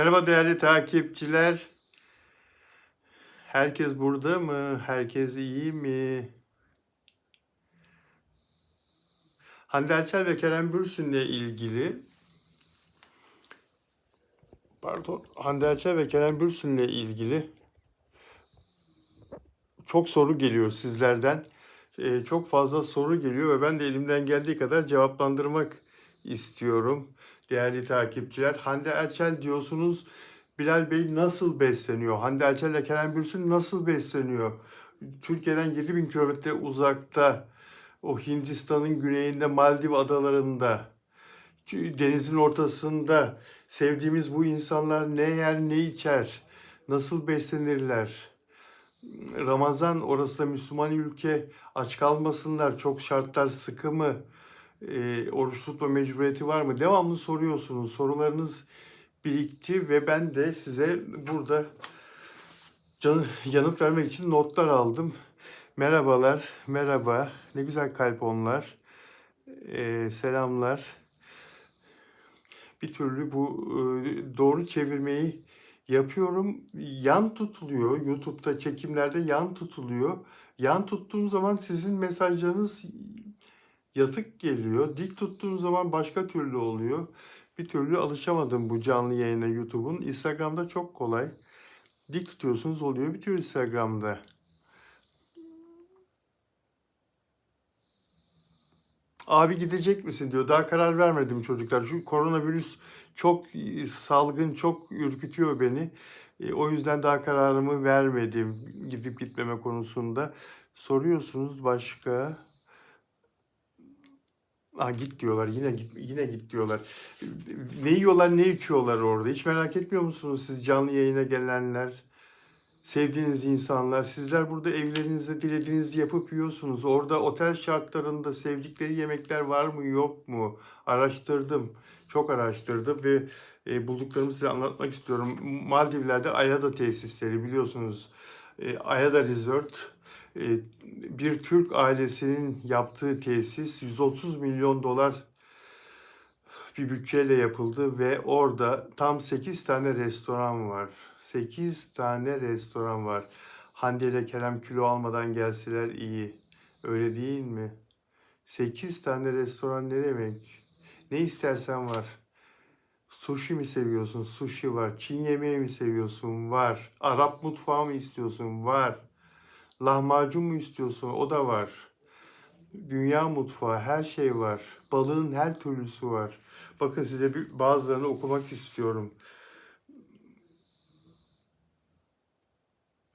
Merhaba değerli takipçiler. Herkes burada mı? Herkes iyi mi? Hande Erçel ve Kerem Bürsin'le ilgili pardon Hande Erçel ve Kerem Bürsin'le ilgili çok soru geliyor sizlerden. Ee, çok fazla soru geliyor ve ben de elimden geldiği kadar cevaplandırmak istiyorum. Değerli takipçiler, Hande Erçel diyorsunuz. Bilal Bey nasıl besleniyor? Hande Erçel ile Kerem Bürsin nasıl besleniyor? Türkiye'den 7000 kilometre uzakta, o Hindistan'ın güneyinde, Maldiv adalarında, denizin ortasında sevdiğimiz bu insanlar ne yer ne içer, nasıl beslenirler? Ramazan orası da Müslüman ülke aç kalmasınlar çok şartlar sıkı mı e, oruç tutma mecburiyeti var mı devamlı soruyorsunuz sorularınız birikti ve ben de size burada can, yanıt vermek için notlar aldım. Merhabalar, merhaba. Ne güzel kalp onlar. E, selamlar. Bir türlü bu e, doğru çevirmeyi yapıyorum. Yan tutuluyor. YouTube'da çekimlerde yan tutuluyor. Yan tuttuğum zaman sizin mesajlarınız yatık geliyor. Dik tuttuğum zaman başka türlü oluyor. Bir türlü alışamadım bu canlı yayına YouTube'un. Instagram'da çok kolay. Dik tutuyorsunuz oluyor bitiyor Instagram'da. Abi gidecek misin diyor. Daha karar vermedim çocuklar. Şu koronavirüs çok e, salgın, çok ürkütüyor beni. E, o yüzden daha kararımı vermedim gidip gitmeme konusunda. Soruyorsunuz başka. Aa, git diyorlar. Yine git yine git diyorlar. Ne yiyorlar, ne içiyorlar orada? Hiç merak etmiyor musunuz siz canlı yayına gelenler? Sevdiğiniz insanlar, sizler burada evlerinizde dilediğinizi yapıp yiyorsunuz. Orada otel şartlarında sevdikleri yemekler var mı yok mu? Araştırdım, çok araştırdım ve e, bulduklarımı size anlatmak istiyorum. Maldivler'de Ayada tesisleri biliyorsunuz. E, Ayada Resort bir Türk ailesinin yaptığı tesis 130 milyon dolar bir bütçeyle yapıldı ve orada tam 8 tane restoran var. 8 tane restoran var. Hande ile Kerem kilo almadan gelseler iyi. Öyle değil mi? 8 tane restoran ne demek? Ne istersen var. Sushi mi seviyorsun? Sushi var. Çin yemeği mi seviyorsun? Var. Arap mutfağı mı istiyorsun? Var. Lahmacun mu istiyorsun? O da var. Dünya mutfağı, her şey var. Balığın her türlüsü var. Bakın size bir, bazılarını okumak istiyorum.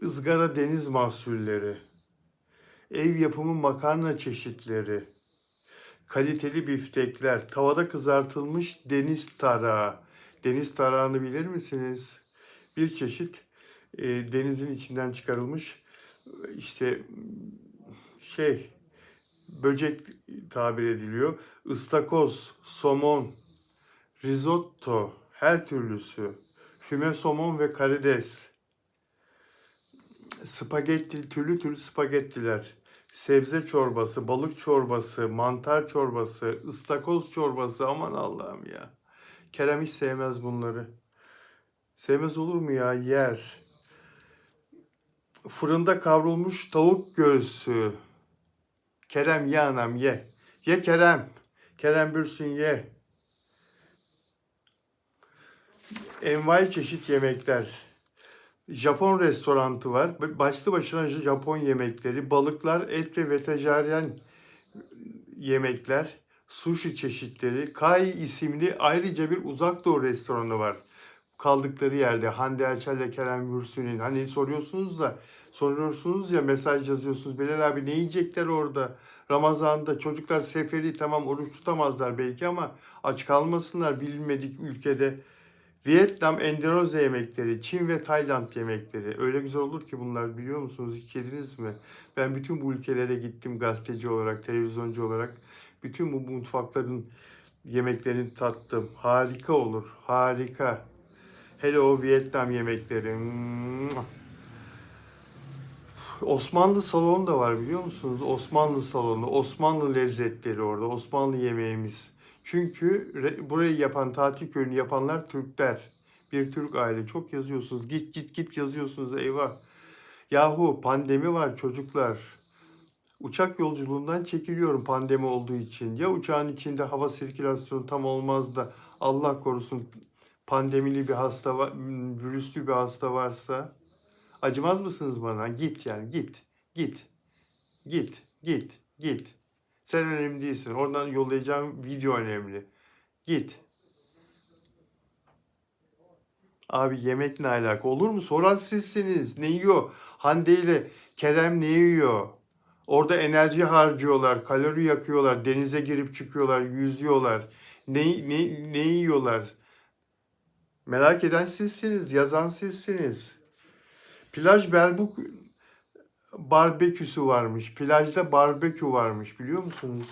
ızgara deniz mahsulleri, ev yapımı makarna çeşitleri, kaliteli biftekler, tavada kızartılmış deniz tarağı. Deniz tarağını bilir misiniz? Bir çeşit e, denizin içinden çıkarılmış işte şey böcek tabir ediliyor. Istakoz, somon, risotto, her türlüsü, füme somon ve karides spagetti, türlü türlü spagettiler, sebze çorbası, balık çorbası, mantar çorbası, ıstakoz çorbası aman Allah'ım ya. Kerem hiç sevmez bunları. Sevmez olur mu ya? Yer. Fırında kavrulmuş tavuk göğsü. Kerem ye anam ye. Ye Kerem. Kerem Bürsün ye. Envai çeşit yemekler. Japon restorantı var. Başlı başına Japon yemekleri, balıklar, et ve vejetaryen yemekler, sushi çeşitleri, Kai isimli ayrıca bir uzak doğu restoranı var. Kaldıkları yerde Hande Erçel ile Kerem Bürsin'in hani soruyorsunuz da soruyorsunuz ya mesaj yazıyorsunuz Bilal abi ne yiyecekler orada Ramazan'da çocuklar seferi tamam oruç tutamazlar belki ama aç kalmasınlar bilinmedik ülkede Vietnam, Endonezya yemekleri, Çin ve Tayland yemekleri. Öyle güzel olur ki bunlar biliyor musunuz? Hiç yediniz mi? Ben bütün bu ülkelere gittim gazeteci olarak, televizyoncu olarak. Bütün bu mutfakların yemeklerini tattım. Harika olur, harika. Hele o Vietnam yemekleri. Osmanlı salonu da var biliyor musunuz? Osmanlı salonu, Osmanlı lezzetleri orada, Osmanlı yemeğimiz. Çünkü burayı yapan, tatil köyünü yapanlar Türkler. Bir Türk aile. Çok yazıyorsunuz. Git git git yazıyorsunuz. Eyvah. Yahu pandemi var çocuklar. Uçak yolculuğundan çekiliyorum pandemi olduğu için. Ya uçağın içinde hava sirkülasyonu tam olmaz da Allah korusun pandemili bir hasta var, virüslü bir hasta varsa acımaz mısınız bana? Git yani git. Git. Git. Git. Git. Sen önemli değilsin. Oradan yollayacağım video önemli. Git. Abi yemek ne alaka? Olur mu? Soran sizsiniz. Ne yiyor? Hande ile Kerem ne yiyor? Orada enerji harcıyorlar, kalori yakıyorlar, denize girip çıkıyorlar, yüzüyorlar. Ne, ne, ne yiyorlar? Merak eden sizsiniz, yazan sizsiniz. Plaj Berbuk barbeküsü varmış. Plajda barbekü varmış biliyor musunuz?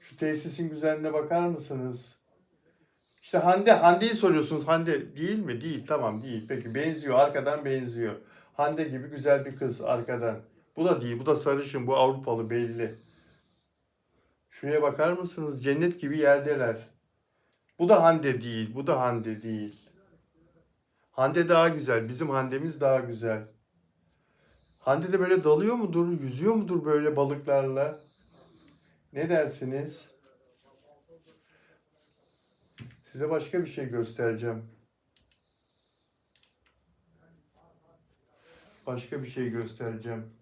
Şu tesisin güzelliğine bakar mısınız? İşte Hande, Hande'yi soruyorsunuz. Hande değil mi? Değil. Tamam değil. Peki benziyor. Arkadan benziyor. Hande gibi güzel bir kız arkadan. Bu da değil. Bu da sarışın. Bu Avrupalı belli. Şuraya bakar mısınız? Cennet gibi yerdeler. Bu da Hande değil. Bu da Hande değil. Hande daha güzel. Bizim Hande'miz daha güzel. Hande de böyle dalıyor mudur? Yüzüyor mudur böyle balıklarla? Ne dersiniz? Size başka bir şey göstereceğim. Başka bir şey göstereceğim.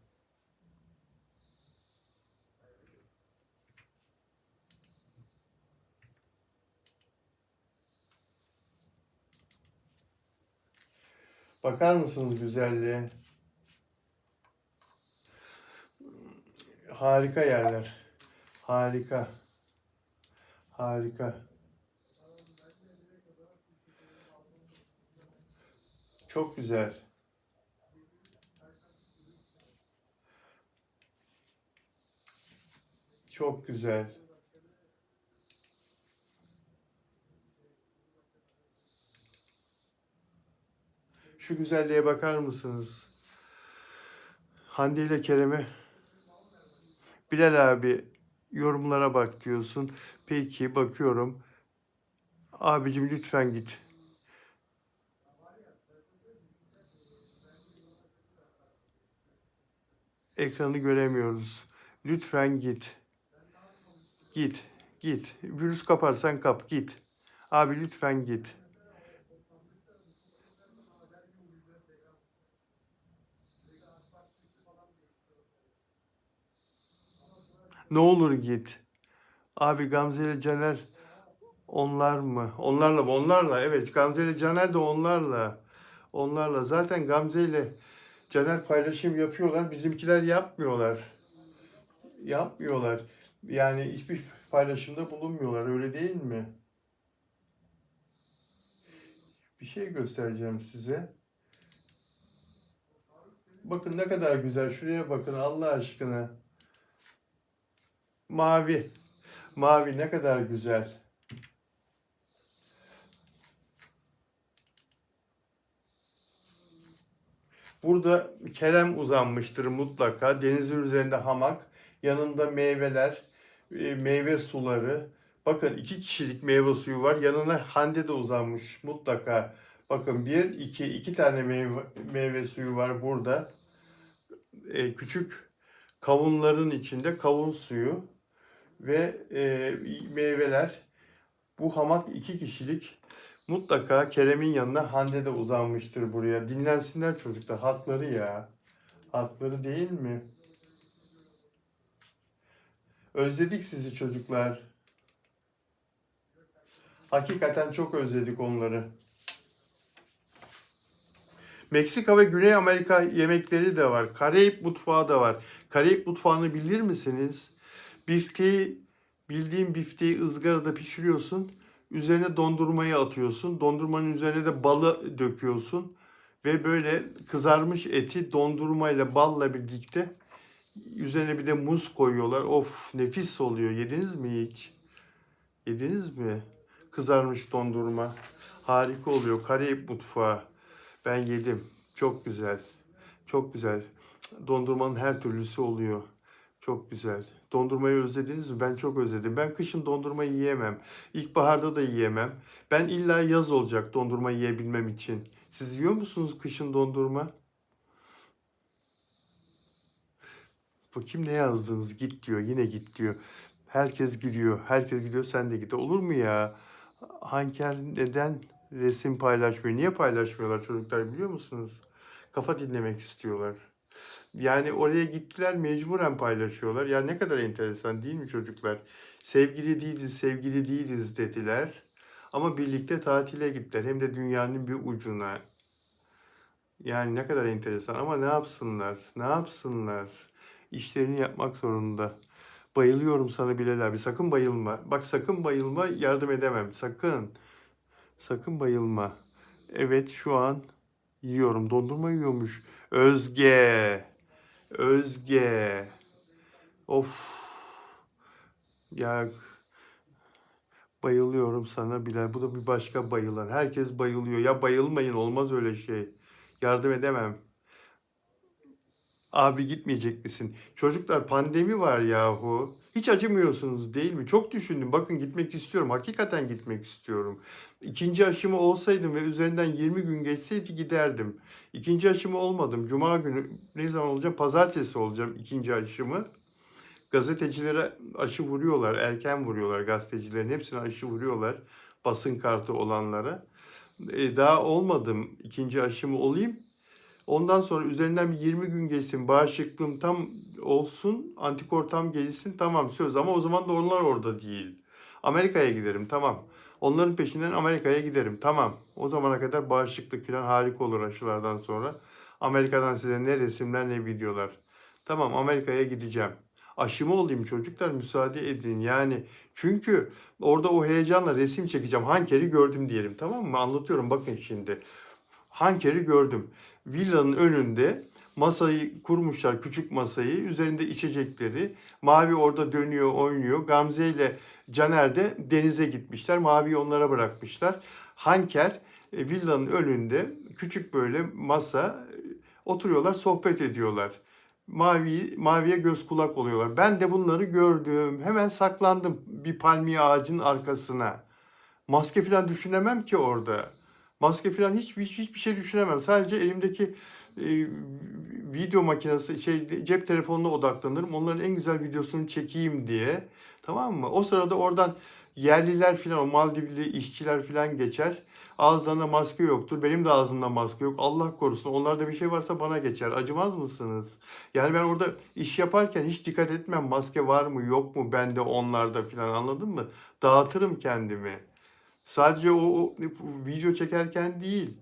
Bakar mısınız güzelliğe? Harika yerler. Harika. Harika. Çok güzel. Çok güzel. Şu güzelliğe bakar mısınız? Hande ile Kerem'e Bilal abi yorumlara bak diyorsun. Peki bakıyorum. Abicim lütfen git. Ekranı göremiyoruz. Lütfen git. Git. Git. Virüs kaparsan kap git. Abi lütfen git. Ne olur git. Abi Gamze ile Caner onlar mı? Onlarla mı? Onlarla evet. Gamze ile Caner de onlarla. Onlarla. Zaten Gamze ile Caner paylaşım yapıyorlar. Bizimkiler yapmıyorlar. Yapmıyorlar. Yani hiçbir paylaşımda bulunmuyorlar. Öyle değil mi? Bir şey göstereceğim size. Bakın ne kadar güzel. Şuraya bakın Allah aşkına. Mavi. Mavi ne kadar güzel. Burada Kerem uzanmıştır mutlaka. Denizin üzerinde hamak, yanında meyveler, e, meyve suları. Bakın iki kişilik meyve suyu var. Yanına Hande de uzanmış mutlaka. Bakın bir, iki, iki tane meyve, meyve suyu var burada. E, küçük kavunların içinde kavun suyu ve e, meyveler. Bu hamak iki kişilik. Mutlaka Kerem'in yanına Hande de uzanmıştır buraya. Dinlensinler çocuklar. Hakları ya. Hakları değil mi? Özledik sizi çocuklar. Hakikaten çok özledik onları. Meksika ve Güney Amerika yemekleri de var. Karayip mutfağı da var. Karayip mutfağını bilir misiniz? Bifteyi, bildiğin bifteyi ızgarada pişiriyorsun. Üzerine dondurmayı atıyorsun. Dondurmanın üzerine de balı döküyorsun. Ve böyle kızarmış eti dondurmayla balla birlikte üzerine bir de muz koyuyorlar. Of nefis oluyor. Yediniz mi hiç? Yediniz mi? Kızarmış dondurma. Harika oluyor. Karayip mutfağı. Ben yedim. Çok güzel. Çok güzel. Dondurmanın her türlüsü oluyor. Çok güzel. Dondurmayı özlediniz mi? Ben çok özledim. Ben kışın dondurma yiyemem. İlkbaharda da yiyemem. Ben illa yaz olacak dondurma yiyebilmem için. Siz yiyor musunuz kışın dondurma? Bakayım ne yazdınız? Git diyor. Yine git diyor. Herkes gidiyor. Herkes gidiyor. Sen de git. Olur mu ya? Hanker neden resim paylaşmıyor? Niye paylaşmıyorlar çocuklar biliyor musunuz? Kafa dinlemek istiyorlar. Yani oraya gittiler mecburen paylaşıyorlar. Ya ne kadar enteresan değil mi çocuklar? Sevgili değiliz, sevgili değiliz dediler. Ama birlikte tatile gittiler. Hem de dünyanın bir ucuna. Yani ne kadar enteresan ama ne yapsınlar? Ne yapsınlar? İşlerini yapmak zorunda. Bayılıyorum sana Bilal abi. Sakın bayılma. Bak sakın bayılma. Yardım edemem. Sakın. Sakın bayılma. Evet şu an yiyorum. Dondurma yiyormuş. Özge. Özge. Of. Ya bayılıyorum sana Bilal. Bu da bir başka bayılan. Herkes bayılıyor. Ya bayılmayın olmaz öyle şey. Yardım edemem. Abi gitmeyecek misin? Çocuklar pandemi var yahu. Hiç acımıyorsunuz değil mi? Çok düşündüm. Bakın gitmek istiyorum. Hakikaten gitmek istiyorum. İkinci aşımı olsaydım ve üzerinden 20 gün geçseydi giderdim. İkinci aşımı olmadım. Cuma günü ne zaman olacağım? Pazartesi olacağım ikinci aşımı. Gazetecilere aşı vuruyorlar. Erken vuruyorlar gazetecilerin. Hepsine aşı vuruyorlar. Basın kartı olanlara. E, daha olmadım. ikinci aşımı olayım. Ondan sonra üzerinden bir 20 gün geçsin, bağışıklığım tam olsun, antikor tam gelişsin, tamam söz. Ama o zaman da onlar orada değil. Amerika'ya giderim, tamam. Onların peşinden Amerika'ya giderim, tamam. O zamana kadar bağışıklık falan harika olur aşılardan sonra. Amerika'dan size ne resimler ne videolar. Tamam Amerika'ya gideceğim. Aşımı olayım çocuklar müsaade edin. Yani çünkü orada o heyecanla resim çekeceğim. Hankeri gördüm diyelim tamam mı? Anlatıyorum bakın şimdi. Hankeri gördüm. Villanın önünde masayı kurmuşlar küçük masayı. Üzerinde içecekleri. Mavi orada dönüyor oynuyor. Gamze ile Caner de denize gitmişler. Maviyi onlara bırakmışlar. Hanker e, villanın önünde küçük böyle masa e, oturuyorlar sohbet ediyorlar. Mavi, maviye göz kulak oluyorlar. Ben de bunları gördüm. Hemen saklandım bir palmiye ağacının arkasına. Maske falan düşünemem ki orada. Maske falan hiçbir hiçbir şey düşünemem. Sadece elimdeki e, video makinesi şey cep telefonuna odaklanırım. Onların en güzel videosunu çekeyim diye. Tamam mı? O sırada oradan yerliler falan o Maldivli işçiler falan geçer. Ağızlarında maske yoktur. Benim de ağzımda maske yok. Allah korusun. Onlarda bir şey varsa bana geçer. Acımaz mısınız? Yani ben orada iş yaparken hiç dikkat etmem. Maske var mı yok mu bende onlarda falan anladın mı? Dağıtırım kendimi. Sadece o, o video çekerken değil.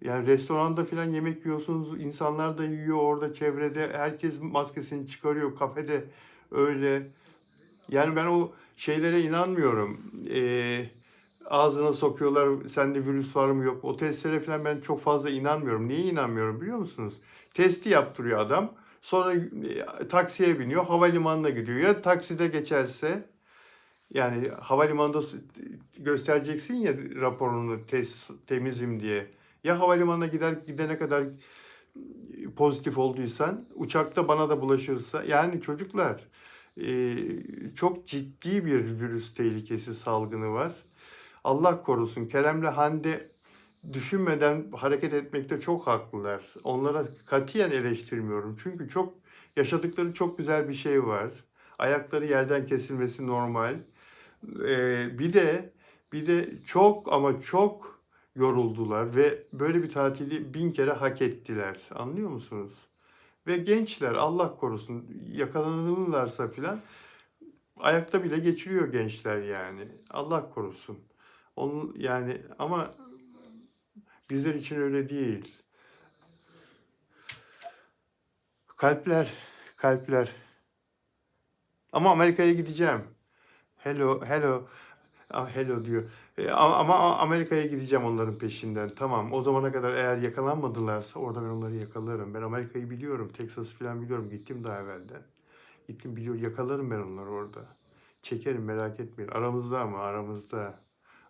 Yani restoranda falan yemek yiyorsunuz, insanlar da yiyor orada çevrede, herkes maskesini çıkarıyor, kafede öyle. Yani ben o şeylere inanmıyorum. Ee, ağzına sokuyorlar, sende virüs var mı yok? O testlere falan ben çok fazla inanmıyorum. Niye inanmıyorum biliyor musunuz? Testi yaptırıyor adam. Sonra e, taksiye biniyor, havalimanına gidiyor. Ya takside geçerse yani havalimanında göstereceksin ya raporunu test, temizim diye. Ya havalimanına gider gidene kadar pozitif olduysan uçakta bana da bulaşırsa yani çocuklar e, çok ciddi bir virüs tehlikesi salgını var. Allah korusun. Kerem'le Hande düşünmeden hareket etmekte çok haklılar. Onlara katiyen eleştirmiyorum. Çünkü çok yaşadıkları çok güzel bir şey var. Ayakları yerden kesilmesi normal. Ee, bir de bir de çok ama çok yoruldular ve böyle bir tatili bin kere hak ettiler. Anlıyor musunuz? Ve gençler Allah korusun yakalanırlarsa filan ayakta bile geçiriyor gençler yani. Allah korusun. Onun yani ama bizler için öyle değil. Kalpler, kalpler. Ama Amerika'ya gideceğim. Hello, hello. Ah, hello diyor. E, ama, Amerika'ya gideceğim onların peşinden. Tamam. O zamana kadar eğer yakalanmadılarsa orada ben onları yakalarım. Ben Amerika'yı biliyorum. Texas'ı falan biliyorum. Gittim daha evvelden. Gittim biliyorum. Yakalarım ben onları orada. Çekerim merak etmeyin. Aramızda ama aramızda.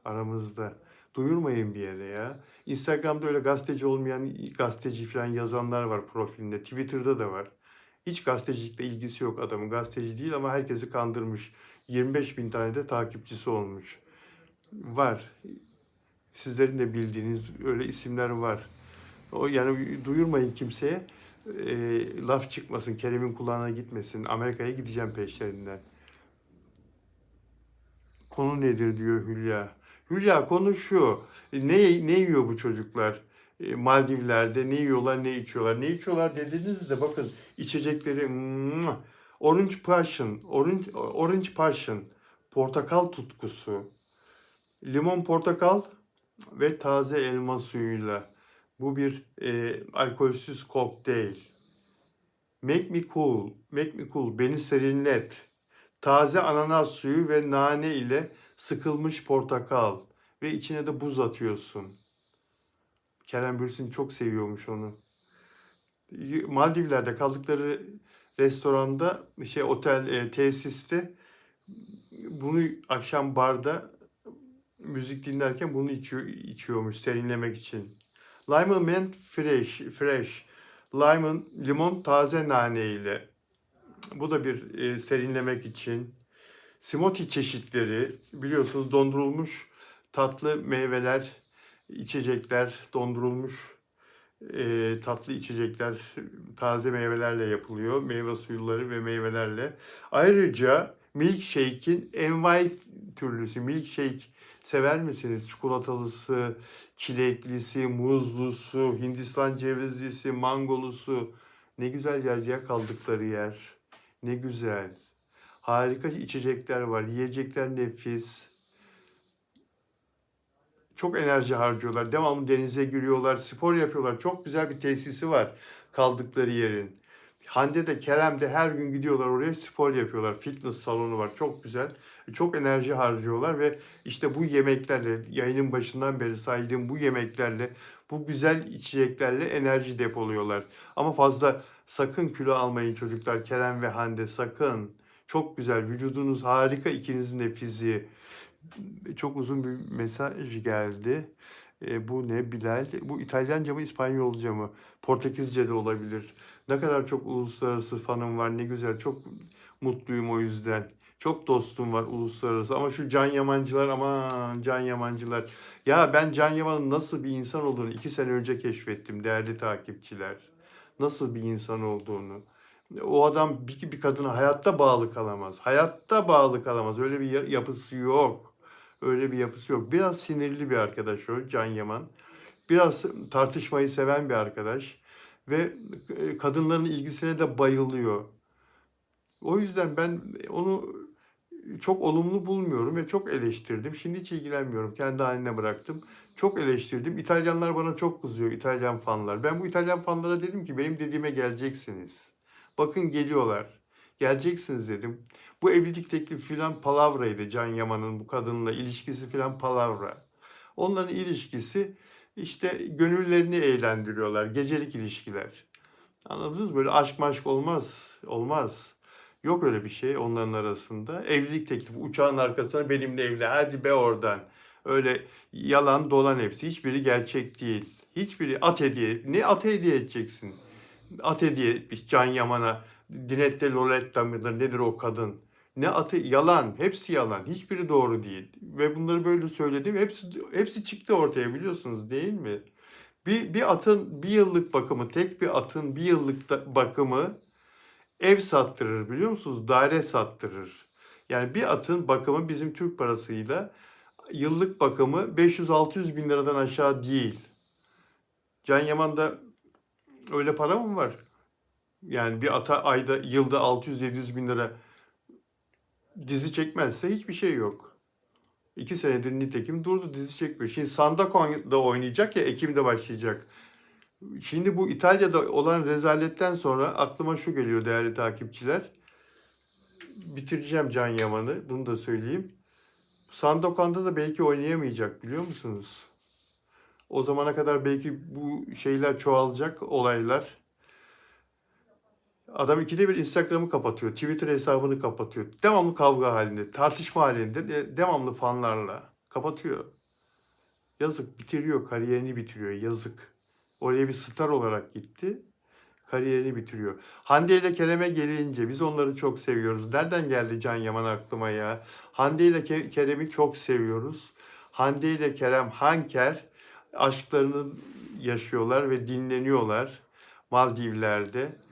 Aramızda. Duyurmayın bir yere ya. Instagram'da öyle gazeteci olmayan gazeteci falan yazanlar var profilinde. Twitter'da da var. Hiç gazetecilikle ilgisi yok adamın. Gazeteci değil ama herkesi kandırmış. 25 bin tane de takipçisi olmuş. Var. Sizlerin de bildiğiniz öyle isimler var. O yani duyurmayın kimseye. E, laf çıkmasın, Kerem'in kulağına gitmesin. Amerika'ya gideceğim peşlerinden. Konu nedir diyor Hülya. Hülya konu şu. E, Ne, ne yiyor bu çocuklar? E, Maldivler'de ne yiyorlar, ne içiyorlar? Ne içiyorlar dediğinizde bakın içecekleri Orange Passion, Orange, Orange Passion, portakal tutkusu, limon portakal ve taze elma suyuyla. Bu bir e, alkolsüz kokteyl. Make me cool, make me cool, beni serinlet. Taze ananas suyu ve nane ile sıkılmış portakal ve içine de buz atıyorsun. Kerem Bürsin çok seviyormuş onu. Maldivler'de kaldıkları restoranda, şey otel, e, tesiste bunu akşam barda müzik dinlerken bunu içiyor, içiyormuş serinlemek için. Lemon mint fresh, fresh. Lemon, limon taze nane ile. Bu da bir e, serinlemek için. Smoothie çeşitleri biliyorsunuz dondurulmuş tatlı meyveler, içecekler, dondurulmuş e, tatlı içecekler taze meyvelerle yapılıyor. Meyve suyuları ve meyvelerle. Ayrıca milkshake'in envai türlüsü. Milkshake sever misiniz? Çikolatalısı, çileklisi, muzlusu, Hindistan cevizlisi, mangolusu. Ne güzel yer ya kaldıkları yer. Ne güzel. Harika içecekler var. Yiyecekler nefis. Çok enerji harcıyorlar. Devamlı denize giriyorlar, spor yapıyorlar. Çok güzel bir tesisi var kaldıkları yerin. Hande de Kerem de her gün gidiyorlar oraya spor yapıyorlar. Fitness salonu var. Çok güzel. Çok enerji harcıyorlar ve işte bu yemeklerle yayının başından beri saydığım bu yemeklerle bu güzel içeceklerle enerji depoluyorlar. Ama fazla sakın kilo almayın çocuklar. Kerem ve Hande sakın. Çok güzel. Vücudunuz harika. ikinizin de fiziği. Çok uzun bir mesaj geldi. E, bu ne Bilal? Bu İtalyanca mı İspanyolca mı? Portekizce de olabilir. Ne kadar çok uluslararası fanım var. Ne güzel. Çok mutluyum o yüzden. Çok dostum var uluslararası ama şu Can Yamancılar aman Can Yamancılar. Ya ben Can Yaman'ın nasıl bir insan olduğunu iki sene önce keşfettim değerli takipçiler. Nasıl bir insan olduğunu. O adam bir, bir kadına hayatta bağlı kalamaz. Hayatta bağlı kalamaz. Öyle bir ya- yapısı yok. Öyle bir yapısı yok. Biraz sinirli bir arkadaş o Can Yaman. Biraz tartışmayı seven bir arkadaş. Ve e, kadınların ilgisine de bayılıyor. O yüzden ben onu çok olumlu bulmuyorum ve çok eleştirdim. Şimdi hiç ilgilenmiyorum. Kendi haline bıraktım. Çok eleştirdim. İtalyanlar bana çok kızıyor. İtalyan fanlar. Ben bu İtalyan fanlara dedim ki benim dediğime geleceksiniz. Bakın geliyorlar. Geleceksiniz dedim. Bu evlilik teklifi filan palavraydı Can Yaman'ın bu kadınla ilişkisi filan palavra. Onların ilişkisi işte gönüllerini eğlendiriyorlar. Gecelik ilişkiler. Anladınız? Böyle aşk maşk olmaz. Olmaz. Yok öyle bir şey onların arasında. Evlilik teklifi uçağın arkasına benimle evli. Hadi be oradan. Öyle yalan dolan hepsi. Hiçbiri gerçek değil. Hiçbiri at hediye. Ne at hediye edeceksin? At hediye etmiş Can Yaman'a. Dinette Loletta mıdır nedir o kadın? Ne atı yalan. Hepsi yalan. Hiçbiri doğru değil. Ve bunları böyle söyledim. Hepsi hepsi çıktı ortaya biliyorsunuz değil mi? Bir, bir atın bir yıllık bakımı, tek bir atın bir yıllık da- bakımı ev sattırır biliyor musunuz? Daire sattırır. Yani bir atın bakımı bizim Türk parasıyla yıllık bakımı 500-600 bin liradan aşağı değil. Can Yaman'da öyle para mı var? Yani bir ata ayda yılda 600-700 bin lira dizi çekmezse hiçbir şey yok. İki senedir nitekim durdu dizi çekmiyor. Şimdi Sandakon'da oynayacak ya Ekim'de başlayacak. Şimdi bu İtalya'da olan rezaletten sonra aklıma şu geliyor değerli takipçiler. Bitireceğim Can Yaman'ı. Bunu da söyleyeyim. Sandokan'da da belki oynayamayacak biliyor musunuz? O zamana kadar belki bu şeyler çoğalacak olaylar. Adam ikide bir Instagram'ı kapatıyor. Twitter hesabını kapatıyor. Devamlı kavga halinde, tartışma halinde, de- devamlı fanlarla kapatıyor. Yazık bitiriyor, kariyerini bitiriyor. Yazık. Oraya bir star olarak gitti. Kariyerini bitiriyor. Hande ile Kerem'e gelince biz onları çok seviyoruz. Nereden geldi Can Yaman aklıma ya? Hande ile Ke- Kerem'i çok seviyoruz. Hande ile Kerem Hanker aşklarını yaşıyorlar ve dinleniyorlar Maldivler'de.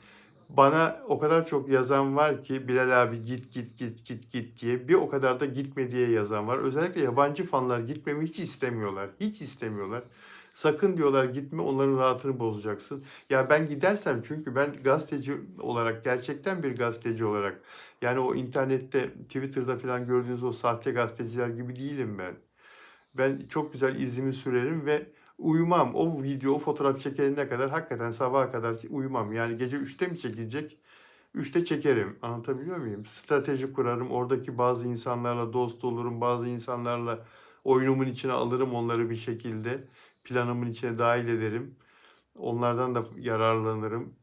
Bana o kadar çok yazan var ki Bilal abi git git git git git diye bir o kadar da gitme diye yazan var. Özellikle yabancı fanlar gitmemi hiç istemiyorlar. Hiç istemiyorlar. Sakın diyorlar gitme onların rahatını bozacaksın. Ya ben gidersem çünkü ben gazeteci olarak gerçekten bir gazeteci olarak yani o internette Twitter'da falan gördüğünüz o sahte gazeteciler gibi değilim ben. Ben çok güzel izimi sürerim ve uyumam. O video, o fotoğraf çekilene kadar hakikaten sabaha kadar uyumam. Yani gece 3'te mi çekilecek? 3'te çekerim. Anlatabiliyor muyum? Strateji kurarım. Oradaki bazı insanlarla dost olurum. Bazı insanlarla oyunumun içine alırım onları bir şekilde. Planımın içine dahil ederim. Onlardan da yararlanırım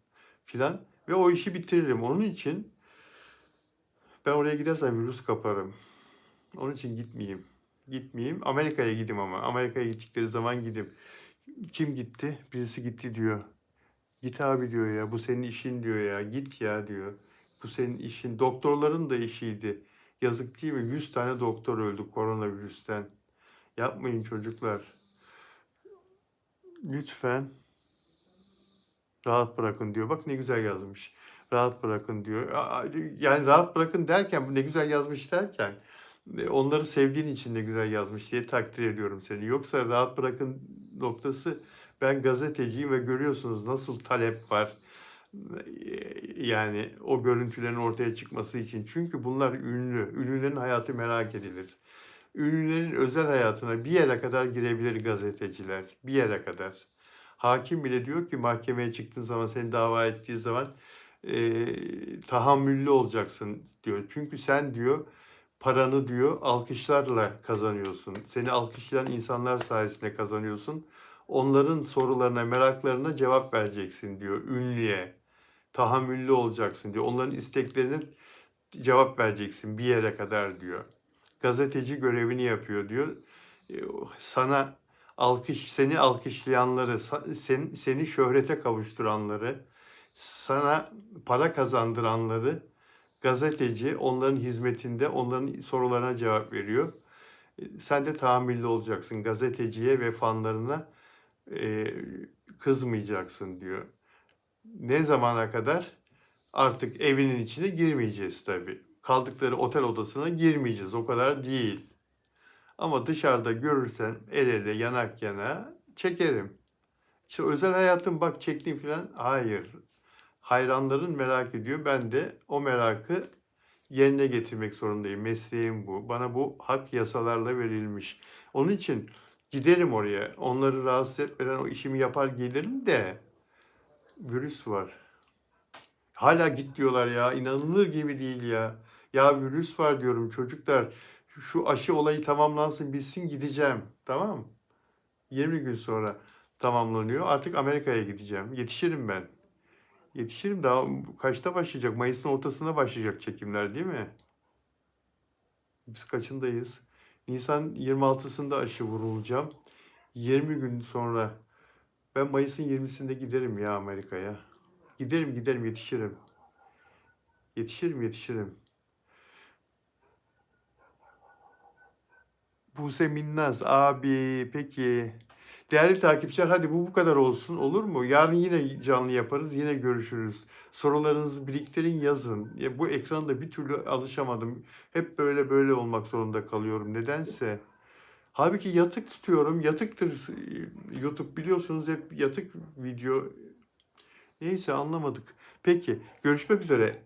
filan. Ve o işi bitiririm. Onun için ben oraya gidersem virüs kaparım. Onun için gitmeyeyim. Gitmeyeyim. Amerika'ya gideyim ama. Amerika'ya gittikleri zaman gideyim. Kim gitti? Birisi gitti diyor. Git abi diyor ya. Bu senin işin diyor ya. Git ya diyor. Bu senin işin. Doktorların da işiydi. Yazık değil mi? 100 tane doktor öldü koronavirüsten. Yapmayın çocuklar. Lütfen rahat bırakın diyor. Bak ne güzel yazmış. Rahat bırakın diyor. Yani rahat bırakın derken ne güzel yazmış derken onları sevdiğin için ne güzel yazmış diye takdir ediyorum seni. Yoksa rahat bırakın noktası ben gazeteciyim ve görüyorsunuz nasıl talep var. E, Yani o görüntülerin ortaya çıkması için. Çünkü bunlar ünlü. Ünlülerin hayatı merak edilir. Ünlülerin özel hayatına bir yere kadar girebilir gazeteciler. Bir yere kadar. Hakim bile diyor ki mahkemeye çıktığın zaman seni dava ettiği zaman e, tahammüllü olacaksın diyor. Çünkü sen diyor paranı diyor alkışlarla kazanıyorsun. Seni alkışlayan insanlar sayesinde kazanıyorsun. Onların sorularına, meraklarına cevap vereceksin diyor ünlüye. Tahammüllü olacaksın diyor. Onların isteklerine cevap vereceksin bir yere kadar diyor. Gazeteci görevini yapıyor diyor. E, Sana alkış, seni alkışlayanları, sen- seni şöhrete kavuşturanları, sana para kazandıranları gazeteci onların hizmetinde onların sorularına cevap veriyor. E, Sen de tahammüllü olacaksın gazeteciye ve fanlarına e, kızmayacaksın diyor. Ne zamana kadar? Artık evinin içine girmeyeceğiz tabii. Kaldıkları otel odasına girmeyeceğiz. O kadar değil. Ama dışarıda görürsen el ele yanak yana çekerim. İşte özel hayatım bak çektim falan. Hayır. Hayranların merak ediyor. Ben de o merakı yerine getirmek zorundayım. Mesleğim bu. Bana bu hak yasalarla verilmiş. Onun için giderim oraya. Onları rahatsız etmeden o işimi yapar gelirim de virüs var. Hala git diyorlar ya. İnanılır gibi değil ya. Ya virüs var diyorum çocuklar. Şu aşı olayı tamamlansın bitsin gideceğim. Tamam mı? 20 gün sonra tamamlanıyor. Artık Amerika'ya gideceğim. Yetişirim ben. Yetişirim daha kaçta başlayacak? Mayıs'ın ortasında başlayacak çekimler değil mi? Biz kaçındayız? Nisan 26'sında aşı vurulacağım. 20 gün sonra ben Mayıs'ın 20'sinde giderim ya Amerika'ya. Giderim giderim yetişirim. Yetişirim yetişirim. Buse Minnaz abi peki. Değerli takipçiler hadi bu bu kadar olsun olur mu? Yarın yine canlı yaparız yine görüşürüz. Sorularınızı biriktirin yazın. Ya bu ekranda bir türlü alışamadım. Hep böyle böyle olmak zorunda kalıyorum nedense. Halbuki yatık tutuyorum. Yatıktır YouTube biliyorsunuz hep yatık video. Neyse anlamadık. Peki görüşmek üzere.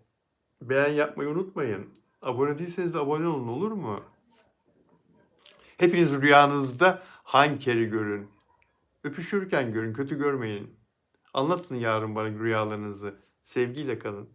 Beğen yapmayı unutmayın. Abone değilseniz de abone olun olur mu? Hepiniz rüyanızda Hanker'i görün. Öpüşürken görün, kötü görmeyin. Anlatın yarın bana rüyalarınızı. Sevgiyle kalın.